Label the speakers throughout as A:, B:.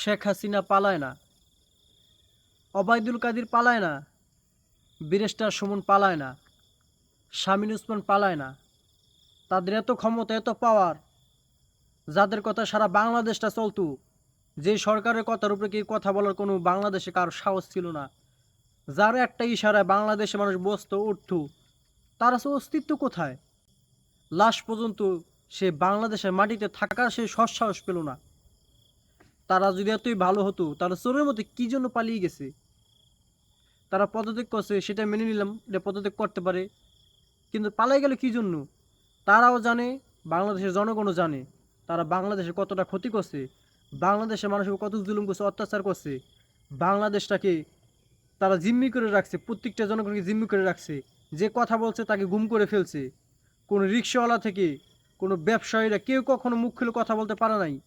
A: শেখ হাসিনা পালায় না, অবায়দুল কাদির পালায় না বিরেস্টার সুমন পালায় না শামিন উসমান পালায় না। তাদের এত ক্ষমতা, এত পাওয়ার যাদের কথা সারা বাংলাদেশটা চলতো, যে সরকারের কথার উপরে কি কথা বলার কোনো বাংলাদেশে কারও সাহস ছিল না। যার একটা ইশারায় বাংলাদেশে মানুষ বসতো উঠত, তার আসলে অস্তিত্ব কোথায়? লাশ পর্যন্ত সে বাংলাদেশের মাটিতে থাকার সে সৎসাহস পেল না। তারা যদি এতই ভালো হতো, তারা চোরের মতো কী জন্য পালিয়ে গেছে? তারা পদত্যাগ করছে, সেটা মেনে নিলাম, এটা পদত্যাগ করতে পারে। কিন্তু পালাই গেল কী জন্য? তারাও জানে, বাংলাদেশের জনগণও জানে, তারা বাংলাদেশে কতটা ক্ষতি করছে, বাংলাদেশের মানুষকে কত জুলুম করছে, অত্যাচার করছে। বাংলাদেশটাকে তারা জিম্মি করে রাখছে, প্রত্যেকটা জনগণকে জিম্মি করে রাখছে। যে কথা বলছে তাকে গুম করে ফেলছে। কোনো রিক্সাওয়ালা থেকে কোনো ব্যবসায়ীরা কেউ কখনো মুখ খুলে কথা বলতে পারে নাই।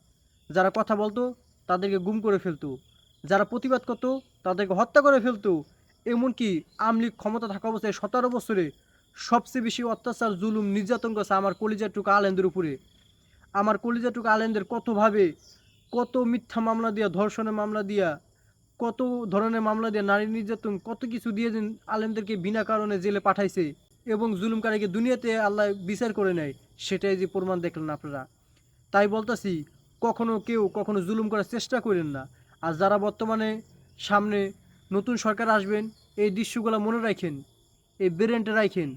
A: যারা কথা বলতো তাদেরকে গুম করে ফেলতো। যারা প্রতিবাদ করতো, তাদেরকে হত্যা করে ফেলতো। এমনকি আমলিগ ক্ষমতা থাকা অবস্থায় সতেরো বছরে সবচেয়ে বেশি অত্যাচার, জুলুম, নির্যাতন করছে আমার কলিজাটুকু আলেন্দের উপরে। আমার কলিজাটুকু আলেন্দের কতভাবে, কত মিথ্যা মামলা দিয়া, ধর্ষণের মামলা দিয়া, কত ধরনের মামলা দিয়ে নারী নির্যাতন, কত কিছু দিয়ে আলেমদেরকে বিনা কারণে জেলে পাঠাইছে এবং জুলুমকারীকে দুনিয়াতে আল্লাহ বিচার করে নেয়, সেটাই যে প্রমাণ দেখলেন আপনারা। তাই বলতেছি কখনো কেউ কখনো জুলুম করার চেষ্টা করেন না। আর যারা বর্তমানে সামনে নতুন সরকার আসবেন, এই দৃশ্যগুলো মনে রাখেন, এই ব্রেনটা রাখেন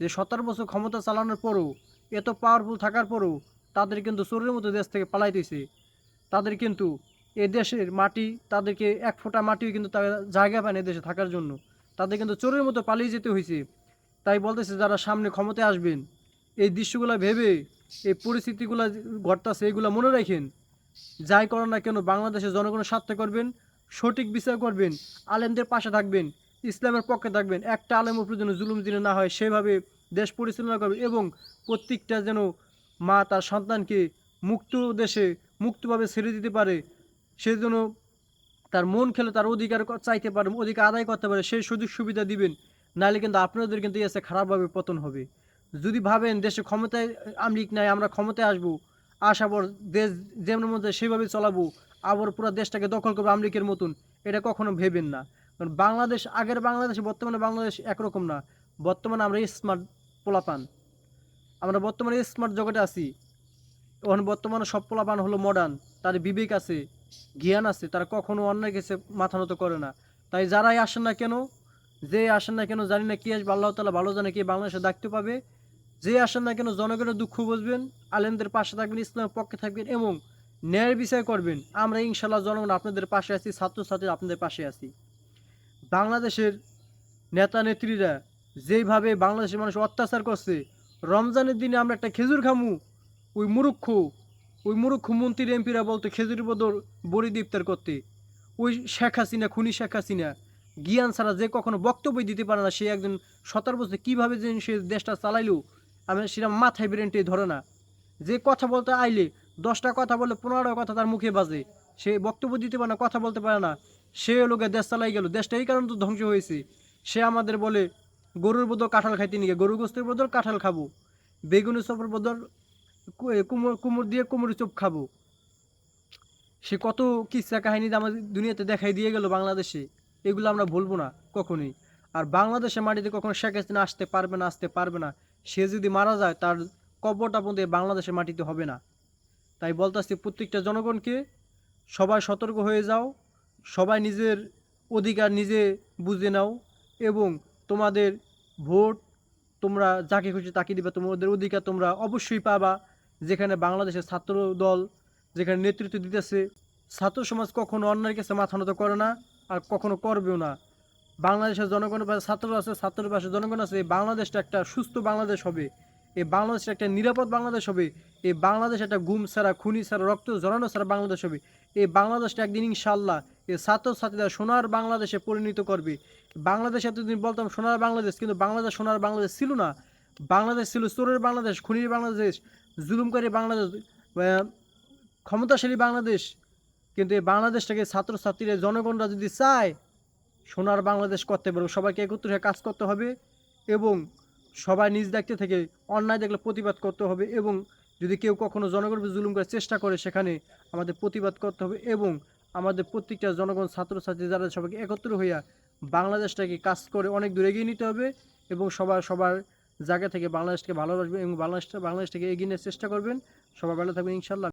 A: যে সতেরো বছর ক্ষমতা চালানোর পরও, এত পাওয়ারফুল থাকার পরও তাদের কিন্তু চোরের মতো দেশ থেকে পালাইতেছে। তাদের কিন্তু এ দেশের মাটি, তাদেরকে এক ফোঁটা মাটিও কিন্তু জায়গা পায় না দেশে থাকার জন্য। তাদের কিন্তু চোরের মতো পালিয়ে যেতে হয়েছে তাই বলতেছে যারা সামনে ক্ষমতায় আসবেন এই দৃশ্যগুলো ভেবে, এই পরিস্থিতিগুলো ঘটতেছে এগুলো মনে রাখেন। যাই করেন না কেন, বাংলাদেশের জনগণের স্বার্থে করবেন, সঠিক বিচার করবেন, আলেমদের পাশে থাকবেন, ইসলামের পক্ষে থাকবেন, একটা আলেম উপর যেন জুলুম দিনে না হয়, সেভাবে দেশ পরিচালনা করবেন এবং প্রত্যেকটা যেন মা তার সন্তানকে মুক্ত দেশে, মুক্তভাবে ছেড়ে দিতে পারে, সে যেন তার মন খেলে তার অধিকার চাইতে পারে, অধিকার আদায় করতে পারে, সেই সুযোগ সুবিধা দিবেন, নাহলে কিন্তু আপনাদের কিন্তু এসে খারাপভাবে পতন হবে। যদি ভাবেন দেশে ক্ষমতায় আমলিক নাই, আমরা ক্ষমতায় আসব আসার পর দেশ যেমন মধ্যে সেভাবে চলাবো, আবার পুরো দেশটাকে দখল করব আমলিকের মতন, এটা কখনো ভেবেন না। কারণ বাংলাদেশ, আগের বাংলাদেশ, বর্তমানে বাংলাদেশ একরকম না। বর্তমানে আমরা স্মার্ট পোলাপান। আমরা বর্তমানে স্মার্ট জগতে আছি। এখন বর্তমানে সব পোলাপান হলো মডার্ন তার বিবেক আছে, জ্ঞান আছে, তারা কখনো অন্যায় কাছে মাথা নত করে না। তাই যারাই আসেন না কেন যে আসেন না কেন, জানি না কি আসবে, আল্লাহ তালা ভালো জানে কি বাংলাদেশে দায়িত্ব পাবে। যে আসেন না কেন জনগণের দুঃখ বুঝবেন, আলেমদের পাশে থাকবেন, ইসলামের পক্ষে থাকবেন এবং ন্যায়ের বিষয় করবেন। আমরা ইনশাল্লাহ জনগণ আপনাদের পাশে আছি, ছাত্রছাত্রী আপনাদের পাশে আছি। বাংলাদেশের নেতা নেত্রীরা যেইভাবে বাংলাদেশের মানুষ অত্যাচার করছে, রমজানের দিনে আমরা একটা খেজুর খামু, ওই মুরুক্ষ ওই মুরুক্ষ মন্ত্রী এমপিরা বলতো খেজুর বদর বড়ি ইফতার করতে। ওই শেখ হাসিনা, খুনি শেখ হাসিনা, জ্ঞান ছাড়া যে কখনো বক্তব্য দিতে পারে না, সে একজন সতেরো বছর কীভাবে যে সে দেশটা চালাইলো আমি সেটা মাথায় ব্রেনটে ধরে না। যে কথা বলতে আইলে, দশটা কথা বলে পনেরোটা কথা তার মুখে বাজে। সে বক্তব্য দিতে পারে না, কথা বলতে পারে না। সে লোকে দেশ চালাই গেল, দেশটা এই কারণে তো ধ্বংস হয়েছে। সে আমাদের বলে, গরুর বদল কাঁঠাল খাইতে নিয়ে গরু গোস্তের বদল কাঁঠাল খাব। বেগুনি চপের বদল কুমোর কুমড় দিয়ে কুমড়ো চপ খাব। সে কত কিচ্ছা কাহিনী আমাদের দুনিয়াতে দেখাই দিয়ে গেল বাংলাদেশে। এগুলো আমরা ভুলবো না কখনোই। আর বাংলাদেশের মাটিতে কখনো শেখ হাসিনা আসতে পারবে না, আসতে পারবে না। সে যদি মারা যায়, তার কবরটা পর্যন্ত বাংলাদেশের মাটিতে হবে না। তাই বলতেছি প্রত্যেকটা জনগণকে সবাই সতর্ক হয়ে যাও, সবাই নিজের অধিকার নিজে বুঝে নাও এবং তোমাদের ভোট তোমরা যাকে খুশি তাকে দিবে, তোমাদের অধিকার তোমরা অবশ্যই পাবা। যেখানে বাংলাদেশের ছাত্র দল যেখানে নেতৃত্ব দিতেছে, ছাত্র সমাজ কখনো অন্যায়ের কাছে মাথা নত করে না আর কখনো করবেও না। বাংলাদেশের জনগণের পাশে ছাত্র আছে ছাত্রের পাশে জনগণ আছে, এই বাংলাদেশটা একটা সুস্থ বাংলাদেশ হবে। এই বাংলাদেশটা একটা নিরাপদ বাংলাদেশ হবে। এই বাংলাদেশ একটা গুম ছাড়া, খুনি ছাড়া, রক্ত জড়ানো ছাড়া বাংলাদেশ হবে। এই বাংলাদেশটা একদিন ইনশাল্লাহ এই ছাত্রছাত্রীরা সোনার বাংলাদেশে পরিণত করবে। বাংলাদেশ এতদিন বলতাম সোনার বাংলাদেশ, কিন্তু বাংলাদেশ সোনার বাংলাদেশ ছিল না। বাংলাদেশ ছিল চোরের বাংলাদেশ, খুনির বাংলাদেশ, জুলুমকারী বাংলাদেশ ক্ষমতাশালী বাংলাদেশ। কিন্তু এই বাংলাদেশটাকে ছাত্রছাত্রীরা, জনগণরা যদি চায় সোনার বাংলাদেশ করতে পারব সবাইকে একত্র হয়ে কাজ করতে হবে এবং সবাই নিজ দায়িত্ব থেকে অন্যায় দেখলে প্রতিবাদ করতে হবে এবং যদি কেউ কখনো জনগণকে জুলুম করার চেষ্টা করে, সেখানে আমাদের প্রতিবাদ করতে হবে এবং আমাদের প্রত্যেকটা জনগণ, ছাত্রছাত্রী যারা সবাইকে একত্র হইয়া বাংলাদেশটাকে কাজ করে অনেক দূরে এগিয়ে নিতে হবে এবং সবার সবার জায়গা থেকে বাংলাদেশকে ভালোবাসবে এবং বাংলাদেশটা, বাংলাদেশটাকে এগিয়ে নেওয়ার চেষ্টা করবেন। সবাই ভালো থাকবেন, ইনশাল্লাহ।